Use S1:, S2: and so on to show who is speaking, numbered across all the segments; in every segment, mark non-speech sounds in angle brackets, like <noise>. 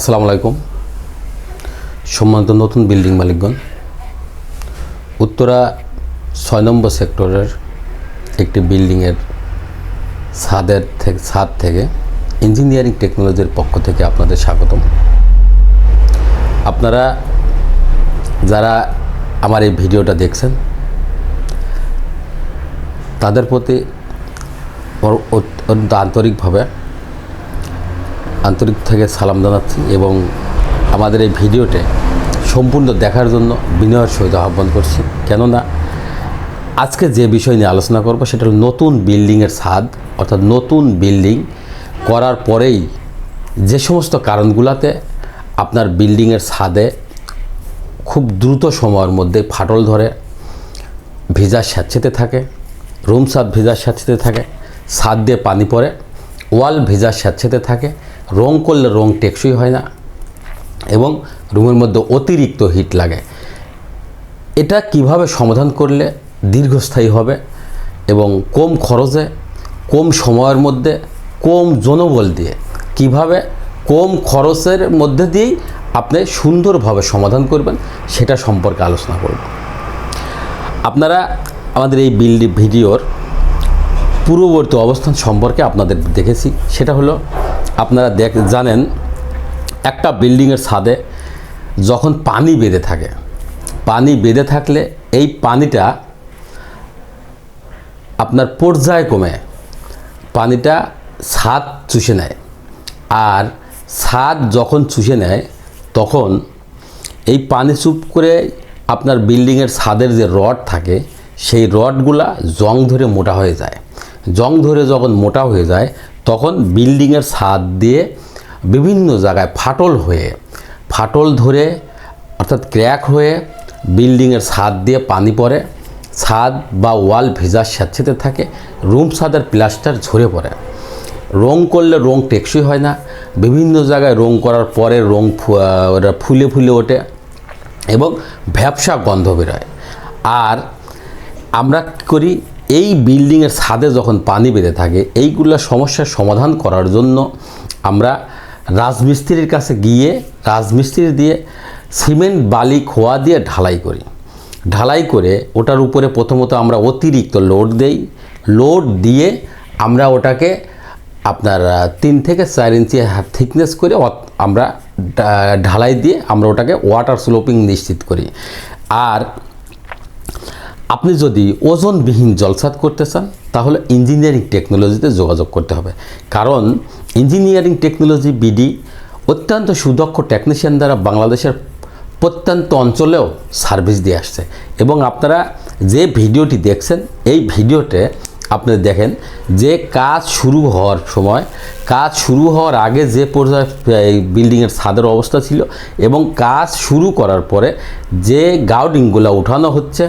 S1: আসসালামু আলাইকুম। সম্মানিত নতুন বিল্ডিং মালিকগণ, উত্তরা ছয় নম্বর সেক্টরের একটি বিল্ডিংয়ের ছাদের থেকে ছাদ থেকে ইঞ্জিনিয়ারিং টেকনোলজির পক্ষ থেকে আপনাদের স্বাগতম। আপনারা যারা আমার এই ভিডিওটা দেখছেন, তাদের প্রতি অত্যন্ত আন্তরিকভাবে আন্তরিক থেকে সালাম জানাচ্ছি এবং আমাদের এই ভিডিওতে সম্পূর্ণ দেখার জন্য বিনয়ের সহিত আহ্বান করছি। কেননা আজকে যে বিষয় নিয়ে আলোচনা করব সেটা হলো নতুন বিল্ডিংয়ের ছাদ, অর্থাৎ নতুন বিল্ডিং করার পরেই যে সমস্ত কারণগুলোতে আপনার বিল্ডিংয়ের ছাদে খুব দ্রুত সময়ের মধ্যে ফাটল ধরে, ভিজা স্যাঁতসেতে থাকে, রুম ছাদ ভিজা স্যাঁতসেতে থাকে, ছাদ দিয়ে পানি পড়ে, ওয়াল ভিজা স্যাঁতসেতে থাকে রং করলে রং টেকসই হয় না এবং রুমের মধ্যে অতিরিক্ত হিট লাগে। এটা কীভাবে সমাধান করলে দীর্ঘস্থায়ী হবে এবং কম খরচে, কম সময়ের মধ্যে, কম জনবল দিয়ে কীভাবে কম খরচের মধ্যে দিয়েই আপনি সুন্দরভাবে সমাধান করবেন সেটা সম্পর্কে আলোচনা করব। আপনারা আমাদের এই বিল্ডি ভিডিওর পূর্ববর্তী অবস্থান সম্পর্কে আপনাদের দেখেছি, সেটা হলো আপনারা দেখ, জানেন, একটা বিল্ডিংয়ের ছাদে যখন পানি বেঁধে থাকে, পানি বেঁধে থাকলে এই পানিটা আপনার পর্যায়ক্রমে পানিটা ছাদ চুষে নেয়। আর ছাদ যখন চুষে নেয়, তখন এই পানি চুপ করে আপনার বিল্ডিংয়ের ছাদের যে রড থাকে, সেই রডগুলা জং ধরে মোটা হয়ে যায়। জং ধরে যখন মোটা হয়ে যায়, তখন বিল্ডিংয়ের ছাদ দিয়ে বিভিন্ন জায়গায় ফাটল হয়ে, ফাটল ধরে অর্থাৎ ক্র্যাক হয়ে বিল্ডিংয়ের ছাদ দিয়ে পানি পড়ে, ছাদ বা ওয়াল ভেজার স্যাঁতসেতে থাকে, রুম ছাদের প্লাস্টার ঝরে পড়ে। রং করলে রং টেকসই হয় না, বিভিন্ন জায়গায় রং করার পরে রং ওটা ফুলে ফুলে ওঠে এবং ভ্যাবসা গন্ধ বেরোয়। আর আমরা করি এই বিল্ডিংয়ের ছাদে যখন পানি বেঁধে থাকে, এইগুলো সমস্যার সমাধান করার জন্য আমরা রাজমিস্ত্রির কাছে গিয়ে, রাজমিস্ত্রি দিয়ে সিমেন্ট, বালি, খোয়া দিয়ে ঢালাই করি। ঢালাই করে ওটার উপরে প্রথমত আমরা অতিরিক্ত লোড দেই। লোড দিয়ে আমরা ওটাকে আপনার তিন থেকে চার ইঞ্চি থিকনেস করে আমরা ঢালাই দিয়ে আমরা ওটাকে ওয়াটার স্লোপিং নিশ্চিত করি। আর আপনি যদি ওজনবিহীন জলসাত করতে চান, তাহলে ইঞ্জিনিয়ারিং টেকনোলজিতে যোগাযোগ করতে হবে। কারণ ইঞ্জিনিয়ারিং টেকনোলজি বিডি অত্যন্ত সুদক্ষ টেকনিশিয়ান দ্বারা বাংলাদেশের প্রত্যন্ত অঞ্চলেও সার্ভিস দিয়ে আসছে। এবং আপনারা যে ভিডিওটি দেখছেন, এই ভিডিওতে আপনি দেখেন যে কাজ শুরু হওয়ার সময়, কাজ শুরু হওয়ার আগে যে পর্যায়ে বিল্ডিংয়ের ছাদের অবস্থা ছিল এবং কাজ শুরু করার পরে যে গাউডিংগুলো উঠানো হচ্ছে,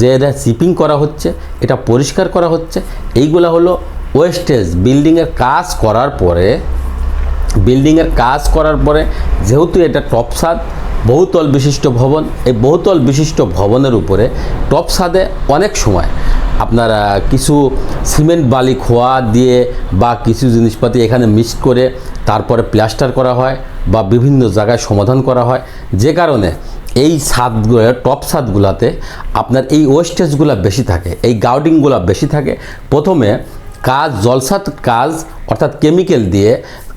S1: যে এটা চিপিং করা হচ্ছে, এটা পরিষ্কার করা হচ্ছে, এইগুলো হলো ওয়েস্টেজ। বিল্ডিংয়ের কাজ করার পরে, বিল্ডিংয়ের কাজ করার পরে যেহেতু এটা টপ ছাদ বহুতল বিশিষ্ট ভবন, এই বহুতল বিশিষ্ট ভবনের উপরে টপ ছাদে অনেক সময় আপনারা কিছু সিমেন্ট বালি খোয়া দিয়ে বা কিছু জিনিসপাতি এখানে মিক্স করে তারপরে প্লাস্টার করা হয় বা বিভিন্ন জায়গায় সমাধান করা হয়। যে কারণে এই ছাদগুলো, টপ ছাদগুলোতে আপনার এই ওয়েস্টেজগুলো বেশি থাকে, এই গাউডিংগুলো বেশি থাকে। প্রথমে কাজ, জলসাত কাজ অর্থাৎ কেমিক্যাল দিয়ে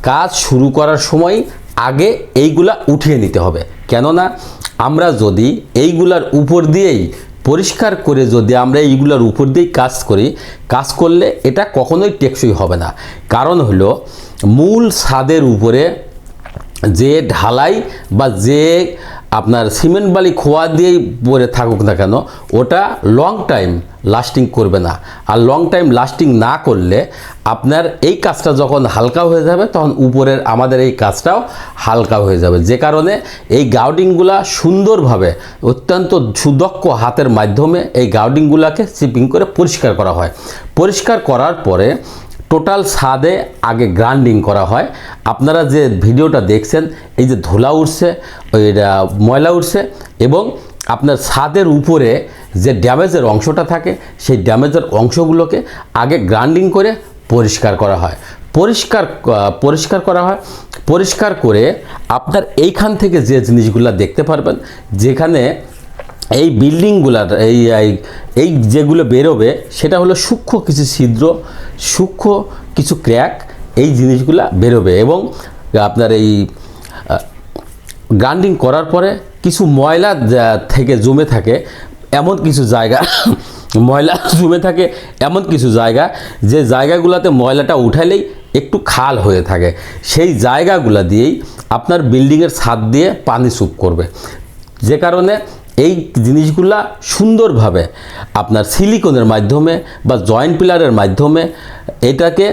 S1: কাজ শুরু করার সময় আগে এইগুলা উঠিয়ে নিতে হবে। কেননা আমরা যদি এইগুলার উপর দিয়েই পরিষ্কার করে যদি আমরা এইগুলার উপর দিয়েই কাজ করি, কাজ করলে এটা কখনোই টেকসই হবে না। কারণ হলো মূল স্বাদের উপরে যে ঢালাই বা যে আপনার সিমেন্ট বালি খোয়া দিয়েই পরে থাকুক না কেন, ওটা লং টাইম লাস্টিং করবে না। আর লং টাইম লাস্টিং না করলে আপনার এই কাজটা যখন হালকা হয়ে যাবে, তখন উপরের আমাদের এই কাজটাও হালকা হয়ে যাবে। যে কারণে এই গাউডিংগুলা সুন্দরভাবে অত্যন্ত সুদক্ষ হাতের মাধ্যমে এই গাউডিংগুলাকে চিপিং করে পরিষ্কার করা হয়। পরিষ্কার করার পরে টোটাল ছাদে আগে গ্রাইন্ডিং করা হয়। আপনারা যে ভিডিওটা দেখছেন, এই যে ধুলা উঠছে ওইটা ময়লা উঠছে এবং আপনার ছাদের উপরে যে ড্যামেজের অংশটা থাকে, সেই ড্যামেজের অংশগুলোকে আগে গ্রাইন্ডিং করে পরিষ্কার করা হয়। পরিষ্কার পরিষ্কার করা হয়। পরিষ্কার করে আপনার এইখান থেকে যে জিনিসগুলো দেখতে পারবেন, যেখানে এই বিল্ডিংগুলার এই, এই- যেগুলো বেরোবে, সেটা হলো সূক্ষ্ম কিছু ছিদ্র, সূক্ষ্ম কিছু ক্র্যাক এই জিনিসগুলা বেরোবে এবং আপনার এই গ্রাইন্ডিং করার পরে কিছু ময়লা থেকে জমে থাকে, এমন কিছু জায়গা, <laughs> ময়লা জমে থাকে, এমন কিছু জায়গা, যে জায়গাগুলোতে ময়লাটা উঠালেই একটু খাল হয়ে থাকে। সেই জায়গাগুলো দিয়েই আপনার বিল্ডিংয়ের ছাদ দিয়ে পানি স্যুপ করবে। যে কারণে এই জিনিসগুলা সুন্দরভাবে আপনার সিলিকনের মাধ্যমে বা জয়েন্ট পিলারের মাধ্যমে এটাকে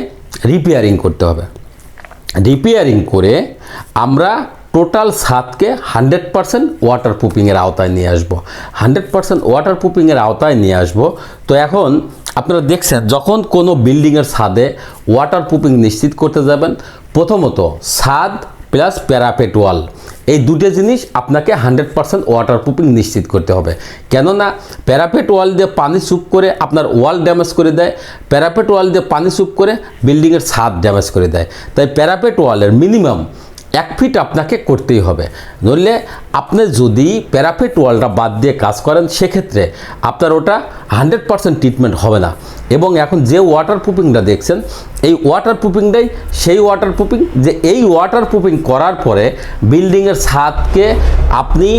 S1: রিপেয়ারিং করতে হবে। রিপেয়ারিং করে আমরা টোটাল ছাদকে হান্ড্রেড পারসেন্ট ওয়াটার প্রুফিংয়ের আওতায় নিয়ে আসব। হান্ড্রেড পারসেন্ট ওয়াটার প্রুফিংয়ের আওতায় নিয়ে আসব। তো এখন আপনারা দেখছেন, যখন কোনো বিল্ডিংয়ের ছাদে ওয়াটার প্রুফিং নিশ্চিত করতে যাবেন, প্রথমত ছাদ প্লাস প্যারাপেট ওয়াল এই দুটো জিনিস আপনাকে হান্ড্রেড পারসেন্ট ওয়াটার প্রুফিং নিশ্চিত করতে হবে। কেননা প্যারাপেট ওয়াল দিয়ে পানি স্যুপ করে আপনার ওয়াল ড্যামেজ করে দেয় প্যারাপেট ওয়াল দিয়ে পানি স্যুপ করে বিল্ডিংয়ের ছাদ ড্যামেজ করে দেয়। তাই প্যারাপেট ওয়ালের মিনিমাম এক ফিট আপনাকে করতেই হবে। নইলে আপনি যদি প্যারাফিট ওয়ালটা বাদ দিয়ে কাজ করেন, সেক্ষেত্রে আপনার ওটা হান্ড্রেড পারসেন্ট ট্রিটমেন্ট হবে না। এবং এখন যে ওয়াটার প্রুফিংটা দেখছেন, এই ওয়াটার প্রুফিংটাই সেই ওয়াটার প্রুফিং যে এই ওয়াটার প্রুফিং করার পরে বিল্ডিংয়ের ছাদকে আপনি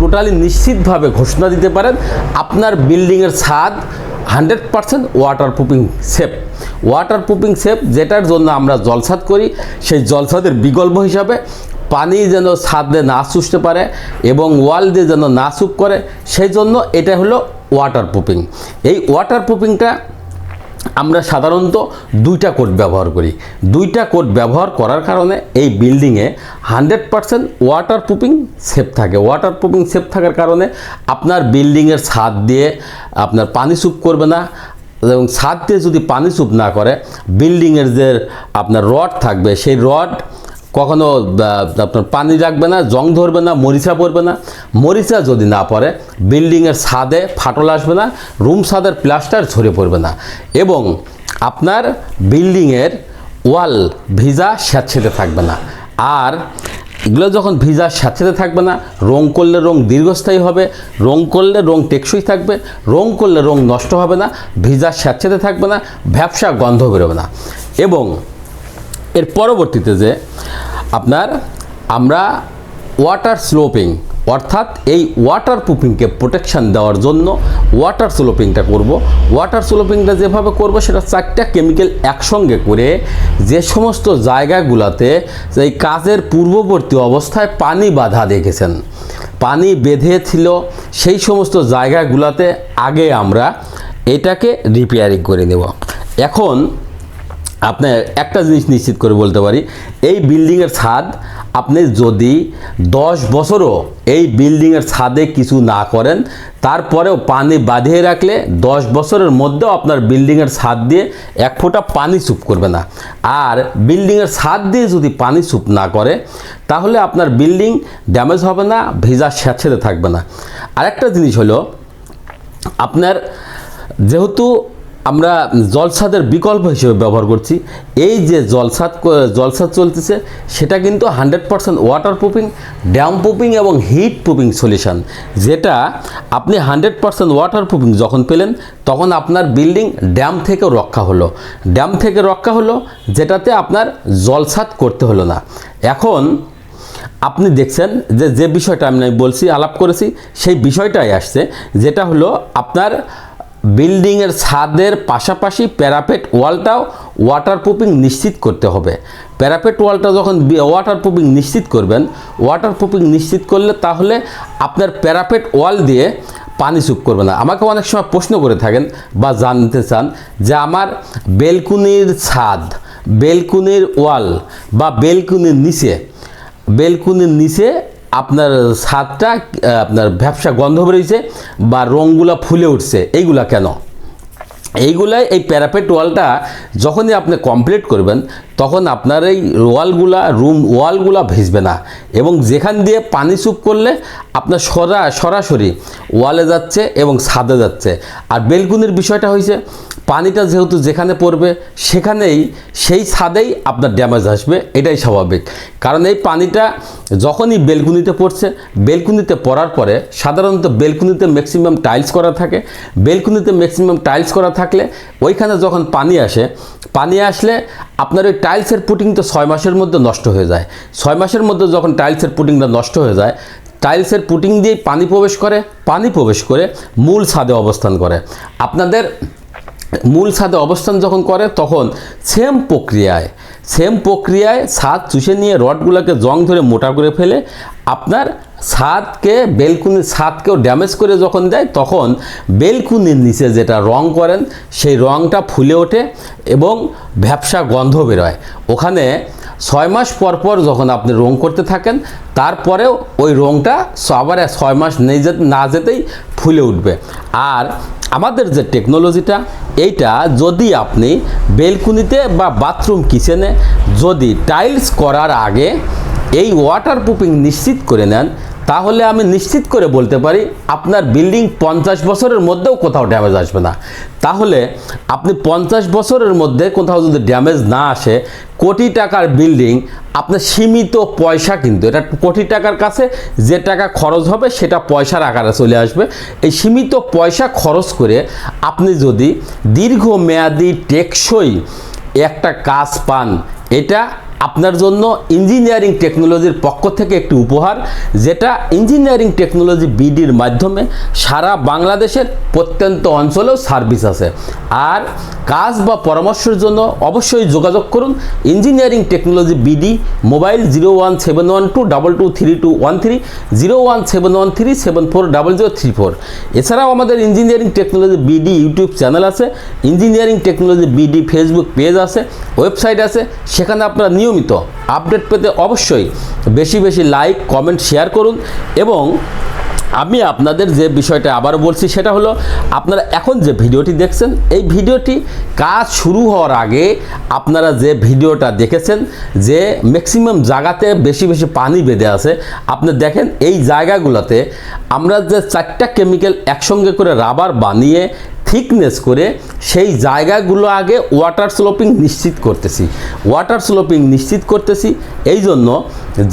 S1: টোটালি নিশ্চিতভাবে ঘোষণা দিতে পারেন, আপনার বিল্ডিংয়ের ছাদ hundred percent waterproofing safe waterproofing safe যেটার জন্য আমরা জলসাদ করি, সেই জলসাদের বিকল্প হিসাবে পানি যেন ছাদে না চুষতে পারে এবং ওয়াল দিয়ে যেন না চুপ করে, সেই জন্য এটা হলো ওয়াটার প্রুফিং এই ওয়াটার প্রুফিংটা আমরা সাধারণত দুইটা কোড ব্যবহার করি। দুইটা কোড ব্যবহার করার কারণে এই বিল্ডিংয়ে hundred percent water proofing safe থাকে। ওয়াটার প্রুফিং সেফ থাকার কারণে আপনার বিল্ডিংয়ের ছাদ দিয়ে আপনার পানি সুপ করবে না এবং ছাদ দিয়ে যদি পানি সুপ না করে, বিল্ডিংয়ের যে আপনার রড থাকবে, সেই রড কখনো আপনার পানি রাখবে না, জং ধরবে না, মরিচা পড়বে না। মরিচা যদি না পড়ে, বিল্ডিংয়ের ছাদে ফাটল আসবে না, রুম ছাদের প্লাস্টার ঝরে পড়বে না। এবং আপনার বিল্ডিংয়ের ওয়াল ভিজা স্যাঁতসেঁতে থাকবে না। আর এগুলো যখন ভিজা স্যাঁতসেঁতে থাকবে না, রং করলে রং দীর্ঘস্থায়ী হবে, রং করলে রং টেকসই থাকবে, রং করলে রং নষ্ট হবে না, ভিজা স্যাঁতসেঁতে থাকবে না ভ্যাবসা গন্ধ বেরোবে না। এবং এর পরবর্তীতে যে আপনার আমরা ওয়াটার স্লোপিং অর্থাৎ এই ওয়াটার প্রুফিংকে প্রোটেকশান দেওয়ার জন্য ওয়াটার স্লোপিংটা করব। ওয়াটার স্লোপিংটা যেভাবে করব, সেটা চারটা কেমিক্যাল একসঙ্গে করে যে সমস্ত জায়গাগুলোতে এই কাজের পূর্ববর্তী অবস্থায় পানি বাধা দেখেছেন, পানি বেঁধে ছিল সেই সমস্ত জায়গাগুলোতে আগে আমরা এটাকে রিপেয়ারিং করে নেব। এখন আপনি একটা জিনিস নিশ্চিত করে বলতে পারি, এই বিল্ডিংয়ের ছাদ আপনি যদি দশ বছরও এই বিল্ডিংয়ের ছাদে কিছু না করেন, তারপরেও পানি বাঁধিয়ে রাখলে দশ বছরের মধ্যেও আপনার বিল্ডিংয়ের ছাদ দিয়ে এক ফোঁটা পানি চুপ করবে না। আর বিল্ডিংয়ের ছাদ দিয়ে যদি পানি চুপ না করে, তাহলে আপনার বিল্ডিং ড্যামেজ হবে না, ভিজা স্যাঁতসেঁতে থাকবে না। আরেকটা জিনিস হলো, আপনার যেহেতু আমরা জলসাদের বিকল্প হিসেবে ব্যবহার করছি। এই যে জলসাদ জলসাদ চলতেছে, সেটা কিন্তু hundred percent waterproofing damp proofing এবং হিট প্রুফিং সলিউশন যেটা আপনি হান্ড্রেড পারসেন্ট ওয়াটার প্রুফিং যখন পেলেন, তখন আপনার বিল্ডিং ড্যাম থেকেও রক্ষা হলো। ড্যাম থেকে রক্ষা হলো, যেটাতে আপনার জলসাদ করতে হলো না। এখন আপনি দেখছেন যে যে বিষয়টা আমি বলছি, আলাপ করেছি, সেই বিষয়টাই আসছে, যেটা হলো আপনার বিল্ডিংয়ের ছাদের পাশাপাশি প্যারাপেট ওয়ালটাও ওয়াটার প্রুফিং নিশ্চিত করতে হবে। প্যারাপেট ওয়ালটা যখন ওয়াটার প্রুফিং নিশ্চিত করবেন ওয়াটার প্রুফিং নিশ্চিত করলে তাহলে আপনার প্যারাপেট ওয়াল দিয়ে পানি চুপ করবে না। আমাকে অনেক সময় প্রশ্ন করে থাকেন বা জানতে চান যে আমার বেলকুনির ছাদ, বেলকুনির ওয়াল বা বেলকুনির নিচে বেলকুনির নিচে আপনার ছাদটা আপনার ব্যবসা গন্ধ বেরিয়েছে বা রঙগুলা ফুলে উঠছে, এইগুলা কেন? এইগুলাই, এই প্যারাপেট ওয়ালটা যখনই আপনি কমপ্লিট করবেন, তখন আপনার এই ওয়ালগুলা, রুম ওয়ালগুলা ভিজবে না এবং যেখান দিয়ে পানি চুপ করলে আপনার সরা, সরাসরি ওয়ালে যাচ্ছে এবং ছাদে যাচ্ছে। আর বেলকুনির বিষয়টা হয়েছে পানিটা যেহেতু যেখানে পড়বে, সেখানেই সেই ছাদেই আপনার ড্যামেজ আসবে, এটাই স্বাভাবিক। কারণ এই পানিটা যখনই বেলকুনিতে পড়ছে, বেলকুনিতে পড়ার পরে সাধারণত বেলকুনিতে ম্যাক্সিমাম টাইলস করা থাকে। বেলকুনিতে ম্যাক্সিমাম টাইলস করা থাকলে ওইখানে যখন পানি আসে, পানি আসলে আপনার ওই টাইলসের পুটিং তো ছয় মাসের মধ্যে নষ্ট হয়ে যায়। ছয় মাসের মধ্যে যখন টাইলসের পুটিংটা নষ্ট হয়ে যায় টাইলসের পুটিং দিয়ে পানি প্রবেশ করে, পানি প্রবেশ করে মূল ছাদে অবস্থান করে। আপনাদের মূল ছাদে অবস্থান যখন করে, তখন সেম প্রক্রিয়ায় সেম প্রক্রিয়ায় ছাদ চুষে নিয়ে রডগুলোকে জং ধরে মোটা করে ফেলে, আপনার ছাদকে বেলকুনির ছাদকেও ড্যামেজ করে যখন দেয়, তখন বেলকুনির নিচে যেটা রং করেন, সেই রংটা ফুলে ওঠে এবং ভ্যাবসা গন্ধ বেরোয়। ওখানে ছয় মাস পর পর যখন আপনি রং করতে থাকেন, তারপরেও ওই রংটা আবার ছয় মাস নেই না যেতেই ফুলে উঠবে। আর আমাদের যে টেকনোলজিটা এইটা যদি আপনি বেলকুনিতে বা বাথরুম কিচেনে যদি টাইলস করার আগে এই ওয়াটার প্রুফিং নিশ্চিত করে নেন তাহলে আমি নিশ্চিত করে বলতে পারি, আপনার বিল্ডিং পঞ্চাশ বছরের মধ্যেও কোথাও ড্যামেজ আসবে না। তাহলে আপনি পঞ্চাশ বছরের মধ্যে কোথাও যদি ড্যামেজ না আসে, কোটি টাকার বিল্ডিং, আপনার সীমিত পয়সা কিন্তু, এটা কোটি টাকার কাছে যে টাকা খরচ হবে সেটা পয়সার আকারে চলে আসবে। এই সীমিত পয়সা খরচ করে আপনি যদি দীর্ঘমেয়াদী টেকসই একটা কাজ পান, এটা আপনার জন্য ইঞ্জিনিয়ারিং টেকনোলজির পক্ষ থেকে একটি উপহার, যেটা ইঞ্জিনিয়ারিং টেকনোলজি বিডির মাধ্যমে সারা বাংলাদেশের প্রত্যন্ত অঞ্চলেও সার্ভিস আছে। আর কাজ বা পরামর্শের জন্য অবশ্যই যোগাযোগ করুন engineering technology BD mobile zero one seven one two double two three two one three zero one seven one three seven four double zero three four এছাড়াও আমাদের engineering technology BD YouTube channel আছে engineering technology BD Facebook page আছে website আছে, সেখানে আপনারা নিয়মিত update পেতে অবশ্যই বেশি বেশি লাইক, কমেন্ট, শেয়ার করুন এবং আমি আপনাদের যে বিষয়টা আবারও বলছি সেটা হলো, আপনারা এখন যে ভিডিওটি দেখছেন, এই ভিডিওটি কাজ শুরু হওয়ার আগে আপনারা যে ভিডিওটা দেখেছেন, যে ম্যাক্সিমাম জায়গাতে বেশি বেশি পানি বেঁধে আছে, আপনি দেখেন এই জায়গাগুলোতে আমরা যে চারটা কেমিক্যাল একসঙ্গে করে রাবার বানিয়ে থিকনেস করে সেই জায়গাগুলো আগে ওয়াটার স্লোপিং নিশ্চিত করতেছি। ওয়াটার স্লোপিং নিশ্চিত করতেছি এই জন্য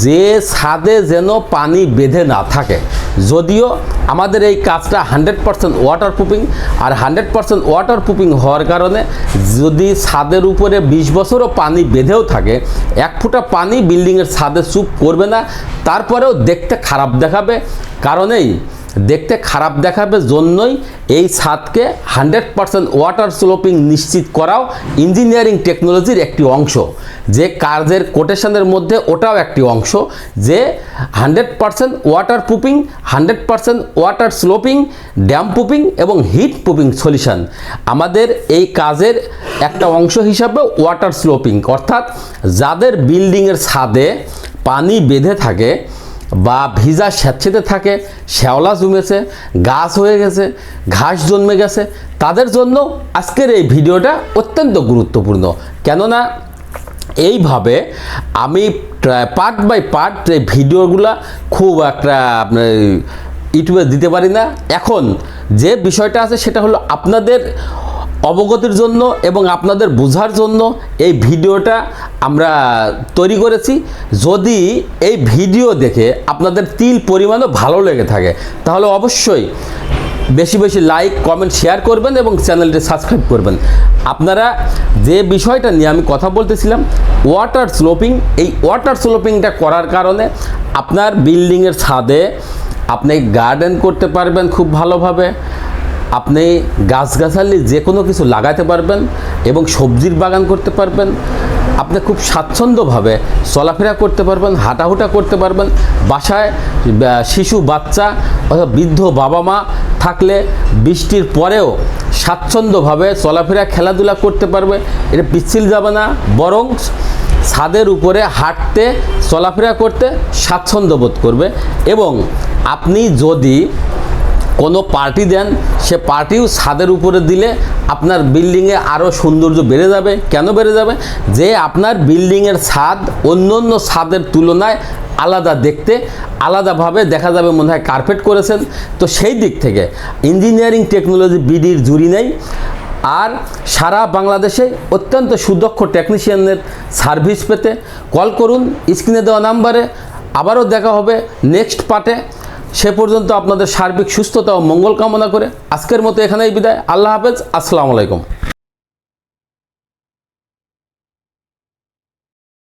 S1: যে ছাদে যেন পানি বেঁধে না থাকে। যদিও আমাদের এই কাজটা হান্ড্রেড পারসেন্ট ওয়াটার প্রুফিং আর হান্ড্রেড পারসেন্ট ওয়াটার প্রুফিং হওয়ার কারণে যদি ছাদের উপরে বিশ বছরও পানি বেঁধেও থাকে, এক ফুটা পানি বিল্ডিংয়ের ছাদে চুপ করবে না, তারপরেও দেখতে খারাপ দেখাবে। কারণেই দেখতে খারাপ দেখাবে জন্যই এই ছাদকে হান্ড্রেড পারসেন্ট ওয়াটার স্লোপিং নিশ্চিত করাও ইঞ্জিনিয়ারিং টেকনোলজির একটি অংশ। যে কাজের কোটেশনের মধ্যে ওটাও একটি অংশ। যে hundred percent waterproofing hundred percent water sloping, damp proofing এবং হিট প্রুফিং সলিউশন আমাদের এই কাজের একটা অংশ হিসাবে ওয়াটার স্লোপিং। অর্থাৎ যাদের বিল্ডিংয়ের ছাদে পানি বেঁধে থাকে বা ভিজা স্যাঁতসেঁতে থাকে, শ্যাওলা জমেছে, গাছ হয়ে গেছে, ঘাস জন্মে গেছে, তাদের জন্য আজকের এই ভিডিওটা অত্যন্ত গুরুত্বপূর্ণ। কেননা এইভাবে আমি পার্ট বাই পার্ট এই ভিডিওগুলা খুব একটা আপনার ইউটিউবে দিতে পারি না। এখন যে বিষয়টা আছে সেটা হলো আপনাদের অবগতির জন্য এবং আপনাদের বোঝার জন্য এই ভিডিওটা আমরা তৈরি করেছি। যদি এই ভিডিও দেখে আপনাদের তিল পরিমাণও ভালো লেগে থাকে, তাহলে অবশ্যই বেশি বেশি লাইক, কমেন্ট, শেয়ার করবেন এবং চ্যানেলটি সাবস্ক্রাইব করবেন। আপনারা যে বিষয়টা নিয়ে আমি কথা বলতেছিলাম ওয়াটার স্লোপিং এই ওয়াটার স্লোপিংটা করার কারণে আপনার বিল্ডিংয়ের ছাদে আপনি গার্ডেন করতে পারবেন খুব ভালোভাবে। আপনি গাছগাছালি যে কোনো কিছু লাগাতে পারবেন এবং সবজির বাগান করতে পারবেন। আপনি খুব স্বাচ্ছন্দ্যভাবে চলাফেরা করতে পারবেন, হাঁটাহুটা করতে পারবেন। বাসায় শিশু, বাচ্চা অথবা বৃদ্ধ বাবা মা থাকলে বৃষ্টির পরেও স্বাচ্ছন্দ্যভাবে চলাফেরা, খেলাধুলা করতে পারবে। এটা পিচ্ছিল যাবে না, বরং ছাদের উপরে হাঁটতে, চলাফেরা করতে স্বাচ্ছন্দ্য বোধ করবে। এবং আপনি যদি কোনো পার্টি দেন, সে পার্টিও ছাদের উপরে দিলে আপনার বিল্ডিংয়ে আরও সৌন্দর্য বেড়ে যাবে। কেন বেড়ে যাবে? যে আপনার বিল্ডিংয়ের ছাদ অন্য অন্য ছাদের তুলনায় আলাদা দেখতে, আলাদাভাবে দেখা যাবে মনে হয় কার্পেট করেছেন। তো সেই দিক থেকে ইঞ্জিনিয়ারিং টেকনোলজি বিডির জুড়ি নেই। আর সারা বাংলাদেশে অত্যন্ত সুদক্ষ টেকনিশিয়ানের সার্ভিস পেতে কল করুন, স্ক্রিনে দেওয়া নাম্বারে। আবারও দেখা হবে নেক্সট পার্টে। সে পর্যন্ত আপনাদের সার্বিক সুস্থতা ও মঙ্গল কামনা করে আজকের মতো এখানেই বিদায়। আল্লাহ হাফেজ। আসসালামু আলাইকুম।